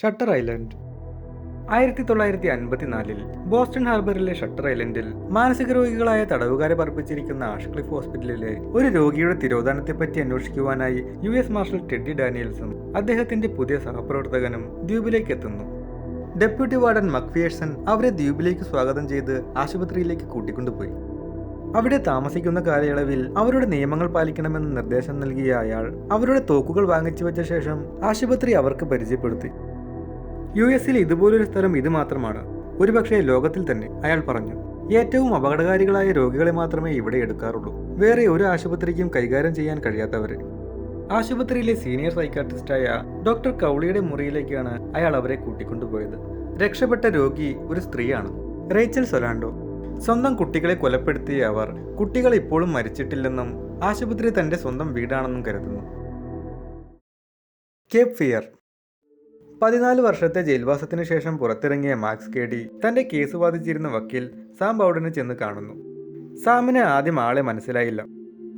Shutter island. ആയിരത്തി തൊള്ളായിരത്തി അൻപത്തിനാലിൽ Boston ഹാർബറിലെ shutter ഐലൻഡിൽ മാനസിക രോഗികളായ തടവുകാരെ പറപ്പിച്ചിരിക്കുന്ന ആഷ്ക്ലിഫ് ഹോസ്പിറ്റലിലെ ഒരു രോഗിയുടെ തിരോധാനത്തെപ്പറ്റി അന്വേഷിക്കുവാനായി യു എസ് മാർഷൽ ടെഡി ഡാനിയൽസും അദ്ദേഹത്തിന്റെ പുതിയ സഹപ്രവർത്തകനും ദ്വീപിലേക്ക് എത്തുന്നു. ഡെപ്യൂട്ടി വാർഡൻ മക്ഫിയേഴ്സൺ അവരെ ദ്വീപിലേക്ക് സ്വാഗതം ചെയ്ത് ആശുപത്രിയിലേക്ക് കൂട്ടിക്കൊണ്ടുപോയി. അവിടെ താമസിക്കുന്ന കാലയളവിൽ അവരുടെ നിയമങ്ങൾ പാലിക്കണമെന്ന് നിർദ്ദേശം നൽകിയ അയാൾ അവരുടെ തോക്കുകൾ വാങ്ങിച്ചു വെച്ച ശേഷം ആശുപത്രി അവർക്ക് പരിചയപ്പെടുത്തി. യു എസിൽ ഇതുപോലൊരു സ്ഥലം ഇത് മാത്രമാണ്. ഒരുപക്ഷെ ലോകത്തിൽ തന്നെ അയാൾ പറഞ്ഞു. ഏറ്റവും അപകടകാരികളായ രോഗികളെ മാത്രമേ ഇവിടെ എടുക്കാറുള്ളൂ. വേറെ ഒരു ആശുപത്രിക്കും കൈകാര്യം ചെയ്യാൻ കഴിയാത്തവരെ ആശുപത്രിയിലെ സീനിയർ സൈക്കാട്രിസ്റ്റായ ഡോക്ടർ കൗളിയുടെ മുറിയിലേക്കാണ് അയാൾ അവരെ കൂട്ടിക്കൊണ്ടുപോയത്. രക്ഷപ്പെട്ട രോഗി ഒരു സ്ത്രീയാണ്. റേച്ചൽ സൊലാൻഡോ സ്വന്തം കുട്ടികളെ കൊലപ്പെടുത്തിയ അവർ കുട്ടികൾ ഇപ്പോഴും മരിച്ചിട്ടില്ലെന്നും ആശുപത്രി തന്റെ സ്വന്തം വീടാണെന്നും കരുതുന്നു. Cape Fear. പതിനാല് വർഷത്തെ ജയിൽവാസത്തിന് ശേഷം പുറത്തിറങ്ങിയ മാക്സ് കേഡി തന്റെ കേസ് വാദിച്ചിരുന്ന വക്കീൽ സാം ബൗഡനെ ചെന്ന് കാണുന്നു. സാമിന് ആദ്യം ആളെ മനസ്സിലായില്ല.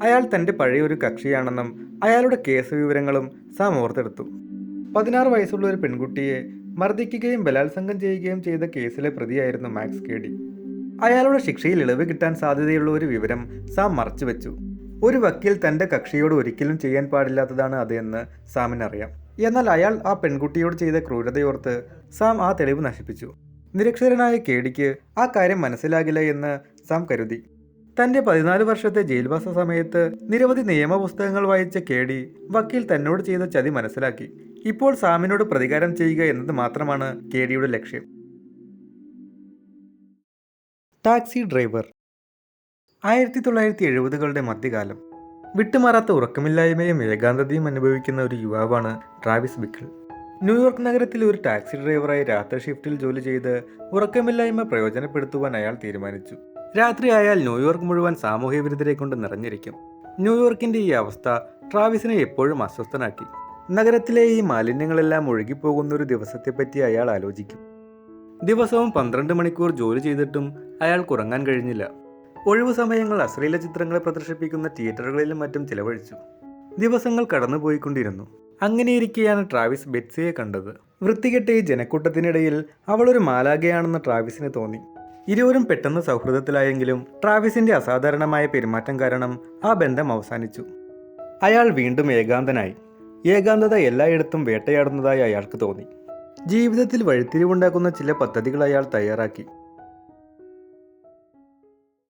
അയാൾ തന്റെ പഴയ ഒരു കക്ഷിയാണെന്നും അയാളുടെ കേസ് വിവരങ്ങളും സാം ഓർത്തെടുത്തു. പതിനാറ് വയസ്സുള്ള ഒരു പെൺകുട്ടിയെ മർദ്ദിക്കുകയും ബലാത്സംഗം ചെയ്യുകയും ചെയ്ത കേസിലെ പ്രതിയായിരുന്നു മാക്സ് കേഡി അയാളുടെ ശിക്ഷയിൽ ഇളവ് കിട്ടാൻ സാധ്യതയുള്ള ഒരു വിവരം സാം മറച്ചുവെച്ചു. ഒരു വക്കീൽ തന്റെ കക്ഷിയോട് ഒരിക്കലും ചെയ്യാൻ പാടില്ലാത്തതാണ് അതെന്ന് സാമിനറിയാം. എന്നാൽ അയാൾ ആ പെൺകുട്ടിയോട് ചെയ്ത ക്രൂരതയോർത്ത് സാം ആ തെളിവ് നശിപ്പിച്ചു. നിരക്ഷരനായ കേടിക്ക് ആ കാര്യം മനസ്സിലാകില്ല എന്ന് സാം കരുതി. തന്റെ പതിനാല് വർഷത്തെ ജയിൽവാസ സമയത്ത് നിരവധി നിയമപുസ്തകങ്ങൾ വായിച്ച കേടി വക്കീൽ തന്നോട് ചെയ്ത ചതി മനസ്സിലാക്കി. ഇപ്പോൾ സാമിനോട് പ്രതികാരം ചെയ്യുക എന്നത് മാത്രമാണ് കേടിയുടെ ലക്ഷ്യം. Taxi Driver. ആയിരത്തി തൊള്ളായിരത്തി എഴുപതുകളുടെ മധ്യകാലം. വിട്ടുമാറാത്ത ഉറക്കമില്ലായ്മയും ഏകാന്തതയും അനുഭവിക്കുന്ന ഒരു യുവാവാണ് ട്രാവിസ് ബിക്കിൾ. ന്യൂയോർക്ക് നഗരത്തിൽ ഒരു ടാക്സി ഡ്രൈവറായി രാത്രി ഷിഫ്റ്റിൽ ജോലി ചെയ്ത് ഉറക്കമില്ലായ്മ പ്രയോജനപ്പെടുത്തുവാൻ അയാൾ തീരുമാനിച്ചു. രാത്രിയായാൽ ന്യൂയോർക്ക് മുഴുവൻ സാമൂഹ്യ വിരുദ്ധരെ കൊണ്ട് നിറഞ്ഞിരിക്കും. ന്യൂയോർക്കിന്റെ ഈ അവസ്ഥ ട്രാവിസിനെ എപ്പോഴും അസ്വസ്ഥനാക്കി. നഗരത്തിലെ ഈ മാലിന്യങ്ങളെല്ലാം ഒഴുകിപ്പോകുന്ന ഒരു ദിവസത്തെപ്പറ്റി അയാൾ ആലോചിക്കും. ദിവസവും പന്ത്രണ്ട് മണിക്കൂർ ജോലി ചെയ്തിട്ടും അയാൾക്ക് ഉറങ്ങാൻ കഴിഞ്ഞില്ല. ഒഴിവു സമയങ്ങൾ അശ്ലീല ചിത്രങ്ങളെ പ്രദർശിപ്പിക്കുന്ന തിയേറ്ററുകളിലും മറ്റും ചിലവഴിച്ചു. ദിവസങ്ങൾ കടന്നുപോയിക്കൊണ്ടിരുന്നു. അങ്ങനെയിരിക്കെയാണ് ട്രാവിസ് ബെറ്റ്സിയെ കണ്ടത്. വൃത്തികെട്ട ഈ ജനക്കൂട്ടത്തിനിടയിൽ അവളൊരു മാലാകയാണെന്ന് ട്രാവിസിന് തോന്നി. ഇരുവരും പെട്ടെന്ന് സൗഹൃദത്തിലായെങ്കിലും ട്രാവിസിന്റെ അസാധാരണമായ പെരുമാറ്റം കാരണം ആ ബന്ധം അവസാനിച്ചു. അയാൾ വീണ്ടും ഏകാന്തനായി. ഏകാന്തത എല്ലായിടത്തും വേട്ടയാടുന്നതായി അയാൾക്ക് തോന്നി. ജീവിതത്തിൽ വഴിത്തിരിവുണ്ടാക്കുന്ന ചില പദ്ധതികൾ അയാൾ തയ്യാറാക്കി.